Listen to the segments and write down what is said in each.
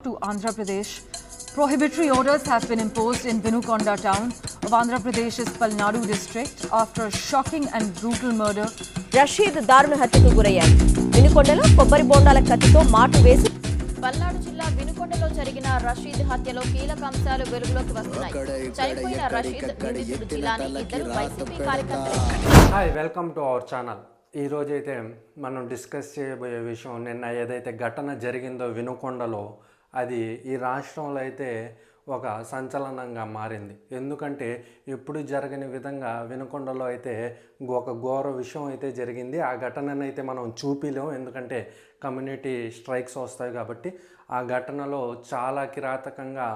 to Andhra Pradesh. Prohibitory orders have been imposed in Vinukonda town of Andhra Pradesh's Palnadu district after a shocking and brutal murder. Rashid దారుణ హత్యకు గురయ్యారు వినుకొండలో కొబ్బరి బోండాల కత్తితో మాటు వేసి పల్నాడు జిల్లా వినుకొండలో జరిగిన రషీద్ హత్యలో కీలక అంశాలు వెలుగులోకి వస్తున్నాయి చనిపోయిన రషీద్ నిందితుడు జిలానీ ఇద్దరు వైసీపీ కార్యకర్తలు hi welcome to our channel ఈరోజు అయితే మనం డిస్కస్ చేయబోయే విషయం నిన్న ఏదైతే ఘటన జరిగిందో వినుకొండలో అది ఈ రాష్ట్రంలో అయితే ఒక సంచలనంగా మారింది. ఎందుకంటే ఎప్పుడు జరగని విధంగా వినకొండలో అయితే ఒక ఘోర విషయం అయితే జరిగింది. ఆ ఘటనను అయితే మనం చూపిలేం ఎందుకంటే కమ్యూనిటీ స్ట్రైక్స్ వస్తాయి కాబట్టి ఆ ఘటనలో చాలా కిరాతకంగా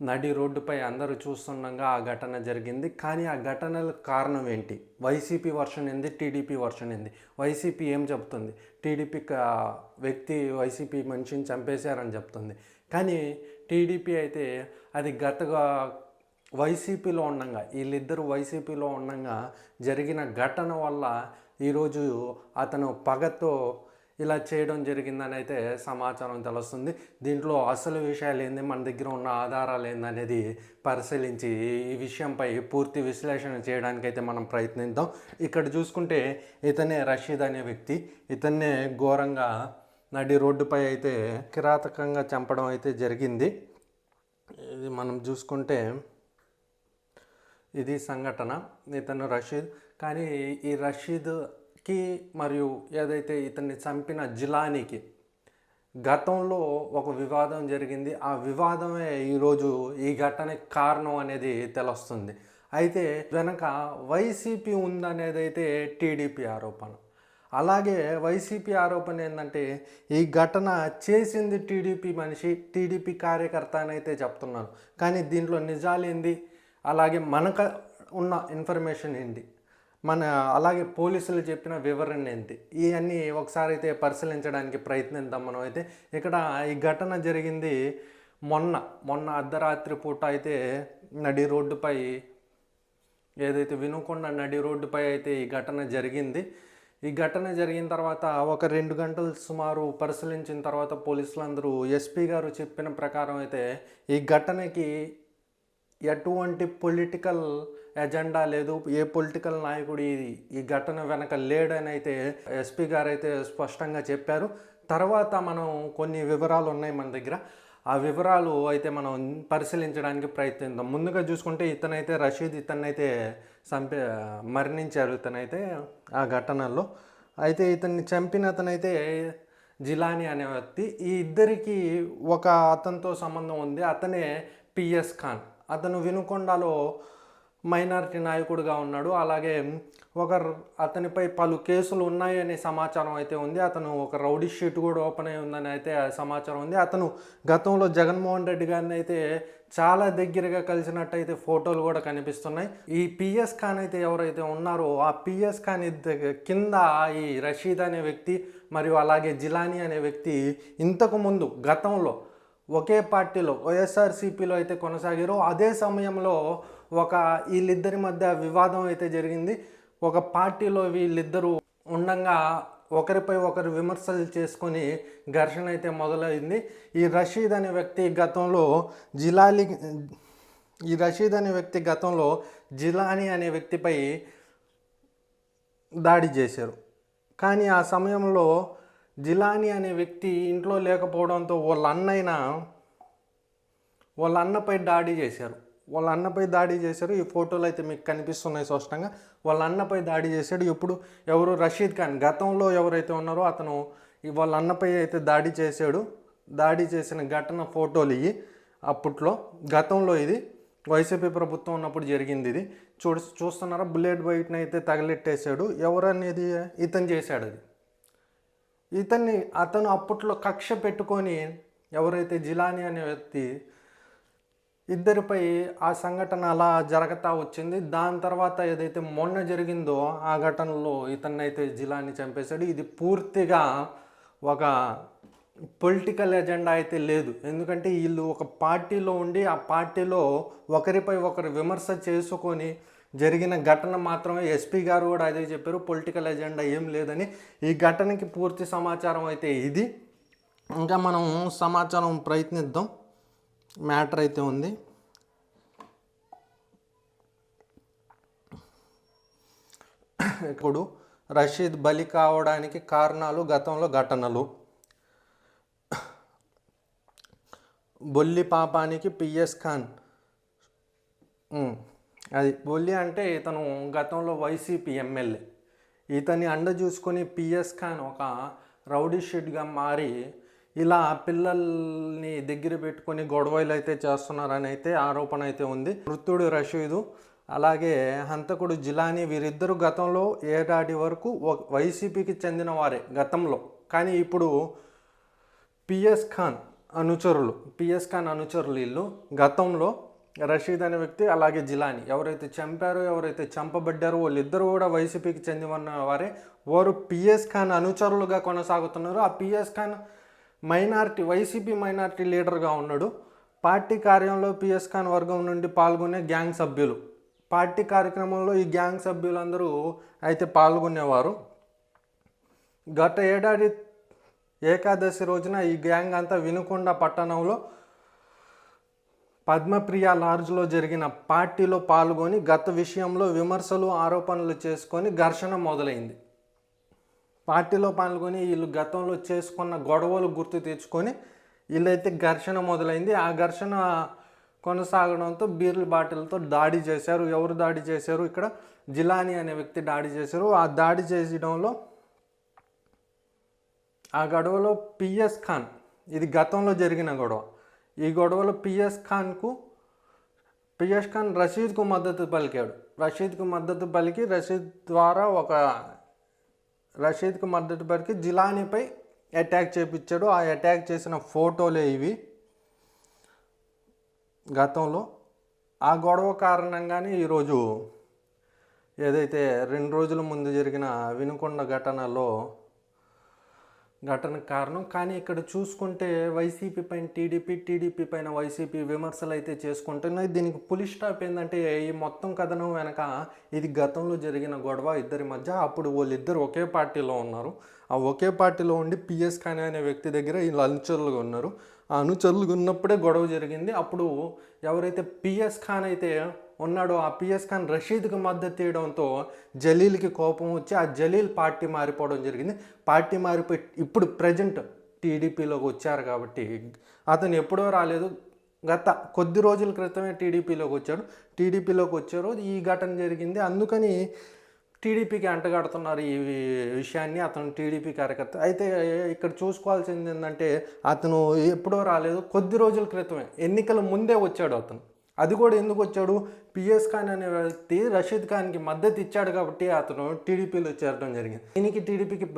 నడి రోడ్డుపై అందరూ చూస్తుండగా ఆ ఘటన జరిగింది. కానీ ఆ ఘటనలకు కారణం ఏంటి? వైసీపీ వర్షన్ ఏంది? టీడీపీ వర్షన్ ఏంది? వైసీపీ ఏం చెప్తుంది? టీడీపీ వ్యక్తి వైసీపీ మనిషిని చంపేశారని చెప్తుంది. కానీ టీడీపీ అయితే అది గతగా వైసీపీలో ఉండగా వీళ్ళిద్దరూ వైసీపీలో ఉండగా జరిగిన ఘటన వల్ల ఈరోజు అతను పగతో ఇలా చేయడం జరిగిందని అయితే సమాచారం తెలుస్తుంది. దీంట్లో అసలు విషయాలు ఏంది? మన దగ్గర ఉన్న ఆధారాలు ఏందనేది పరిశీలించి ఈ విషయంపై పూర్తి విశ్లేషణ చేయడానికి అయితే మనం ప్రయత్నిద్దాం. ఇక్కడ చూసుకుంటే ఇతనే రషీద్ అనే వ్యక్తి. ఇతన్నే ఘోరంగా నడి రోడ్డుపై అయితే కిరాతకంగా చంపడం అయితే జరిగింది. ఇది మనం చూసుకుంటే ఇది సంఘటన. ఇతను రషీద్. కానీ ఈ రషీద్ కి మరియు ఏదైతే ఇతన్ని చంపిన జిలానీకి గతంలో ఒక వివాదం జరిగింది. ఆ వివాదమే ఈరోజు ఈ ఘటనకి కారణం అనేది తెలుస్తుంది. అయితే వెనక వైసీపీ ఉందనేది అయితే టీడీపీ ఆరోపణ. అలాగే వైసీపీ ఆరోపణ ఏంటంటే ఈ ఘటన చేసింది టీడీపీ మనిషి టీడీపీ కార్యకర్త అని అయితే చెప్తున్నారు. కానీ దీంట్లో నిజాలేంది అలాగే మనకు ఉన్న ఇన్ఫర్మేషన్ ఏంటి మన అలాగే పోలీసులు చెప్పిన వివరణ ఏంటి? ఇవన్నీ ఒకసారి అయితే పరిశీలించడానికి ప్రయత్నిద్దాం మనం అయితే. ఇక్కడ ఈ ఘటన జరిగింది మొన్న మొన్న అర్ధరాత్రి పూట అయితే నడి రోడ్డుపై ఏదైతే వినుకొండ నడి రోడ్డుపై అయితే ఈ ఘటన జరిగింది. ఈ ఘటన జరిగిన తర్వాత ఒక రెండు గంటలు సుమారు పరిశీలించిన తర్వాత పోలీసులందరూ ఎస్పీ గారు చెప్పిన ప్రకారం అయితే ఈ ఘటనకి ఎటువంటి పొలిటికల్ ఎజెండా లేదు. ఏ పొలిటికల్ నాయకుడు ఈ ఈ ఘటన వెనక లేడని అయితే ఎస్పీ గారు అయితే స్పష్టంగా చెప్పారు. తర్వాత మనం కొన్ని వివరాలు ఉన్నాయి మన దగ్గర. ఆ వివరాలు అయితే మనం పరిశీలించడానికి ప్రయత్నిద్దాం. ముందుగా చూసుకుంటే ఇతనైతే రషీద్ ఇతనైతే చంపే మరణించారు ఇతనైతే ఆ ఘటనలో. అయితే ఇతన్ని చంపిన అతనైతే జిలానీ అనే వ్యక్తి. ఈ ఇద్దరికి ఒక అతనితో సంబంధం ఉంది. అతనే పిఎస్ ఖాన్. అతను వినుకొండలో మైనారిటీ నాయకుడిగా ఉన్నాడు. అలాగే ఒక అతనిపై పలు కేసులు ఉన్నాయనే సమాచారం అయితే ఉంది. అతను ఒక రౌడీ షీట్ కూడా ఓపెన్ అయి ఉందని అయితే సమాచారం ఉంది. అతను గతంలో జగన్మోహన్ రెడ్డి గారిని అయితే చాలా దగ్గరగా కలిసినట్టయితే ఫోటోలు కూడా కనిపిస్తున్నాయి. ఈ పిఎస్ ఖాన్ అయితే ఎవరైతే ఉన్నారో ఆ పిఎస్ ఖాన్ కింద ఈ రషీద్ అనే వ్యక్తి మరియు అలాగే జిలానీ అనే వ్యక్తి ఇంతకు ముందు గతంలో ఒకే పార్టీలో వైఎస్ఆర్సీపీలో అయితే కొనసాగారు. అదే సమయంలో ఒక వీళ్ళిద్దరి మధ్య వివాదం అయితే జరిగింది. ఒక పార్టీలో వీళ్ళిద్దరూ ఉండంగా ఒకరిపై ఒకరు విమర్శలు చేసుకొని ఘర్షణ అయితే మొదలైంది. ఈ రషీద్ అనే వ్యక్తి గతంలో జిలాలి ఈ రషీద్ అనే వ్యక్తి గతంలో జిలానీ అనే వ్యక్తిపై దాడి చేశారు. కానీ ఆ సమయంలో జిలానీ అనే వ్యక్తి ఇంట్లో లేకపోవడంతో వాళ్ళ అన్నైన వాళ్ళ అన్నపై దాడి చేశారు. వాళ్ళ అన్నపై దాడి చేశారు. ఈ ఫోటోలు అయితే మీకు కనిపిస్తున్నాయి స్పష్టంగా. వాళ్ళ అన్నపై దాడి చేశాడు. ఇప్పుడు ఎవరు? రషీద్ ఖాన్. గతంలో ఎవరైతే ఉన్నారో అతను వాళ్ళ అన్నపై అయితే దాడి చేశాడు. దాడి చేసిన ఘటన ఫోటోలు ఇవి. అప్పట్లో గతంలో ఇది. వైసీపీ ప్రభుత్వం ఉన్నప్పుడు జరిగింది ఇది. చూ చూస్తున్నారా? బుల్లెట్ బయటని అయితే తగలెట్టేశాడు. ఎవరనేది ఇతను చేశాడు అది. ఇతన్ని అతను అప్పట్లో కక్ష పెట్టుకొని ఎవరైతే జిలానీ అనే వ్యక్తి ఇద్దరిపై ఆ సంఘటన అలా జరగతా వచ్చింది. దాని తర్వాత ఏదైతే మొన్న జరిగిందో ఆ ఘటనలో ఇతన్ని అయితే జిలాని చంపేశాడు. ఇది పూర్తిగా ఒక పొలిటికల్ ఎజెండా అయితే లేదు. ఎందుకంటే వీళ్ళు ఒక పార్టీలో ఉండి ఆ పార్టీలో ఒకరిపై ఒకరు విమర్శ చేసుకొని జరిగిన ఘటన మాత్రమే. ఎస్పీ గారు కూడా అదే చెప్పారు పొలిటికల్ ఎజెండా ఏం లేదని. ఈ ఘటనకి పూర్తి సమాచారం అయితే ఇది. ఇంకా మనం సమాచారం ప్రయత్నిద్దాం. మ్యాటర్ అయితే ఉంది. ఇప్పుడు రషీద్ బలి కావడానికి కారణాలు గతంలో ఘటనలు. బొల్లి పాపానికి పిఎస్ ఖాన్. అది బొల్లి అంటే ఇతను గతంలో వైసీపీ ఎమ్మెల్యే ఇతని అండ చూసుకొని పిఎస్ ఖాన్ ఒక రౌడీ షీట్గా మారి ఇలా పిల్లల్ని దగ్గర పెట్టుకొని గొడవలు అయితే చేస్తున్నారని అయితే ఆరోపణ అయితే ఉంది. మృతుడు రషీదు అలాగే హంతకుడు జిలానీ వీరిద్దరు గతంలో ఏడాది వరకు వైసీపీకి చెందిన వారే గతంలో. కానీ ఇప్పుడు పిఎస్ ఖాన్ అనుచరులు పిఎస్ ఖాన్ అనుచరులు వీళ్ళు గతంలో రషీద్ అనే వ్యక్తి అలాగే జిలాని ఎవరైతే చంపారో ఎవరైతే చంపబడ్డారో వాళ్ళిద్దరూ కూడా వైసీపీకి చెందిన వారే వారు పిఎస్ ఖాన్ అనుచరులుగా కొనసాగుతున్నారు. ఆ PS Khan minority YCP minority లీడర్గా ఉన్నాడు. పార్టీ కార్యంలో పిఎస్ ఖాన్ వర్గం నుండి పాల్గొనే గ్యాంగ్ సభ్యులు. పార్టీ కార్యక్రమంలో ఈ గ్యాంగ్ సభ్యులందరూ అయితే పాల్గొనేవారు. గత ఏడాది ఏకాదశి రోజున ఈ గ్యాంగ్ అంతా వినుకొండ పట్టణంలో పద్మప్రియ లార్జ్లో జరిగిన పార్టీలో పాల్గొని గత విషయంలో విమర్శలు ఆరోపణలు చేసుకొని ఘర్షణ మొదలైంది. పార్టీలో పాల్గొని వీళ్ళు గతంలో చేసుకున్న గొడవలు గుర్తు తెచ్చుకొని వీళ్ళైతే ఘర్షణ మొదలైంది. ఆ ఘర్షణ కొనసాగడంతో బీర్ల బాటిల్తో దాడి చేశారు. ఎవరు దాడి చేశారు? ఇక్కడ జిలానీ అనే వ్యక్తి దాడి చేశారు. ఆ దాడి చేయడంలో ఆ గొడవలో పిఎస్ ఖాన్ ఇది గతంలో జరిగిన గొడవ. ఈ గొడవలో పిఎస్ ఖాన్కు పిఎస్ ఖాన్ రషీద్కు మద్దతు పలికాడు. రషీద్కు మద్దతు పలికి రషీద్ ద్వారా ఒక రషీద్కు మద్దతు పలికి జిలానీపై అటాక్ చేపించాడు. ఆ అటాక్ చేసిన ఫోటోలే ఇవి. గతంలో ఆ గొడవ కారణంగానే ఈరోజు ఏదైతే రెండు రోజుల ముందు జరిగిన వినుకొండ ఘటనలో ఘటన కారణం. కానీ ఇక్కడ చూసుకుంటే వైసీపీ పైన టీడీపీ టీడీపీ పైన వైసీపీ విమర్శలు అయితే చేసుకుంటున్నాయి. దీనికి పులి స్టాప్ ఏంటంటే ఈ మొత్తం కథనం వెనక ఇది గతంలో జరిగిన గొడవ ఇద్దరి మధ్య. అప్పుడు వాళ్ళిద్దరు ఒకే పార్టీలో ఉన్నారు. ఆ ఒకే పార్టీలో ఉండి పిఎస్ ఖాన్ అనే వ్యక్తి దగ్గర వీళ్ళు అనుచరులుగా ఉన్నారు. ఆ అనుచరులుగా ఉన్నప్పుడే గొడవ జరిగింది. అప్పుడు ఎవరైతే పిఎస్ ఖాన్ అయితే ఉన్నాడో ఆ పిఎస్ ఖాన్ రషీద్కి మద్దతు ఇవ్వడంతో జలీల్కి కోపం వచ్చి ఆ జలీల్ పార్టీ మారిపోవడం జరిగింది. పార్టీ మారిపోయి ఇప్పుడు ప్రజెంట్ టీడీపీలోకి వచ్చారు కాబట్టి అతను ఎప్పుడో రాలేదు. గత కొద్ది రోజుల క్రితమే టీడీపీలోకి వచ్చాడు. టీడీపీలోకి వచ్చారు ఈ ఘటన జరిగింది. అందుకని టీడీపీకి అంటగడుతున్నారు ఈ విషయాన్ని. అతను టీడీపీ కార్యకర్త. అయితే ఇక్కడ చూసుకోవాల్సింది ఏంటంటే అతను ఎప్పుడో రాలేదు. కొద్ది రోజుల క్రితమే ఎన్నికల ముందే వచ్చాడు అతను. అది కూడా ఎందుకు వచ్చాడు? పిఎస్ ఖాన్ అనే వ్యక్తి రషీద్ ఖాన్కి మద్దతు ఇచ్చాడు కాబట్టి అతను టీడీపీలో చేరడం జరిగింది. దీనికి టీడీపీకి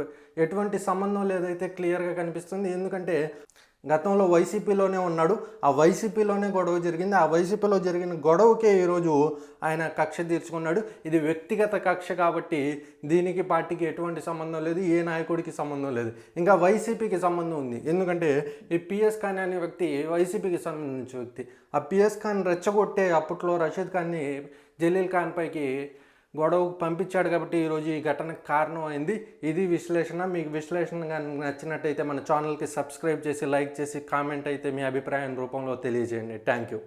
ఎటువంటి సంబంధం లేదైతే క్లియర్గా కనిపిస్తుంది. ఎందుకంటే గతంలో వైసీపీలోనే ఉన్నాడు. ఆ వైసీపీలోనే గొడవ జరిగింది. ఆ వైసీపీలో జరిగిన గొడవకే ఈరోజు ఆయన కక్ష తీర్చుకున్నాడు. ఇది వ్యక్తిగత కక్ష కాబట్టి దీనికి పార్టీకి ఎటువంటి సంబంధం లేదు. ఏ నాయకుడికి సంబంధం లేదు. ఇంకా వైసీపీకి సంబంధం ఉంది. ఎందుకంటే ఈ పిఎస్ ఖాన్ అనే వ్యక్తి వైసీపీకి సంబంధించిన వ్యక్తి. ఆ పిఎస్ ఖాన్ రెచ్చగొట్టే అప్పట్లో రషీద్ ఖాన్ని జలీల్ ఖాన్ పైకి గొడవకు పంపించాడు కాబట్టి ఈరోజు ఈ ఘటనకు కారణం అయింది. ఇది విశ్లేషణ. మీకు విశ్లేషణ కానీ నచ్చినట్టయితే మన ఛానల్కి సబ్స్క్రైబ్ చేసి లైక్ చేసి కామెంట్ అయితే మీ అభిప్రాయం రూపంలో తెలియజేయండి. Thank you.